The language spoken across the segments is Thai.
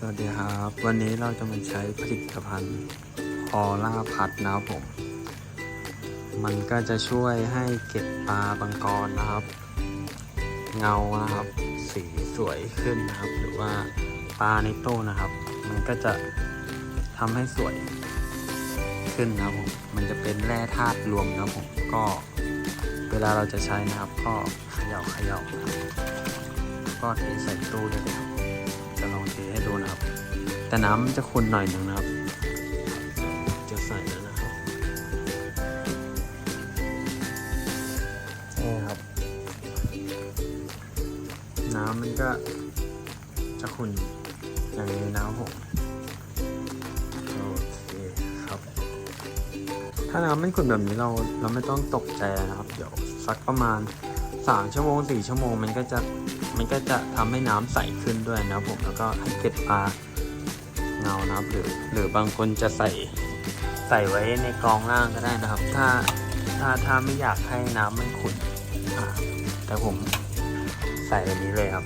สวัสดีครับ วันนี้เราจะมาใช้ผลิตภัณฑ์คอล่าพัดนะครับผม มันก็จะช่วยให้เก็บปลาบางกรนะครับ เงานะครับ สีสวยขึ้นนะครับ หรือว่าปลาในตู้นะครับ มันก็จะทำให้สวยขึ้นนะครับผมมันจะเป็นแร่ธาตุรวมนะครับผมก็เวลาเราจะใช้นะครับ ก็เขย่าเขย่าก็เทใส่ตู้ได้เลยครับ ให้ดูนะครับ แต่น้ำจะขุ่นหน่อยหนึ่งนะครับ จะใส่แล้วนะครับนี่ครับ น้ำมันก็จะขุ่นอย่างนี้นะครับผมโอเคครับ ถ้าน้ำไม่ขุ่นแบบนี้เราเราไม่ต้องตกใจนะครับ เดี๋ยวสักประมาณ สามชั่วโมงสี่ชั่วโมงมันก็จะมันก็จะทำให้น้ำใสขึ้นด้วยนะผมแล้วก็ให้เกล็ดปลาเงานะครับหรือหรือบางคนจะใส่ใส่ไว้ในกรองล่างก็ได้นะครับ ถ้าถ้าถ้าไม่อยากให้น้ำมันขุ่นแต่ผมใส่อันนี้เลยครับ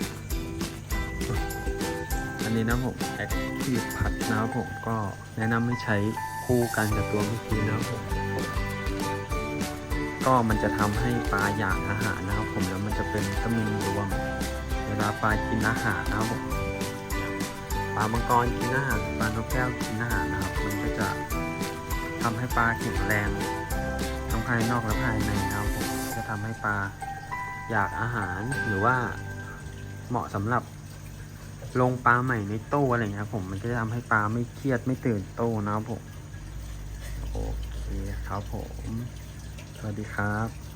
อันนี้นะผมแอคทีฟพัดนะครับผมก็แนะนำให้ใช้คู่กันกับตัวเมื่อกี้นะครับผม ก็มันจะทำให้ปลาอยากอาหารนะครับ ผมแล้วมันจะเป็นวิตามินรวม เวลาปลากินอาหารนะครับผมปลามังกรกินอาหารปลานกแก้วกินอาหารนะครับ มันก็จะทำให้ปลาแข็งแรงทั้งภายนอกและภายในนะครับผมจะทำให้ปลาอยากอาหารหรือว่าเหมาะสำหรับลงปลาใหม่ในตู้อะไรเงี้ยผมมันก็จะทำให้ปลาไม่เครียดไม่ตื่นตู้นะครับผม โอเคครับผม สวัสดีครับ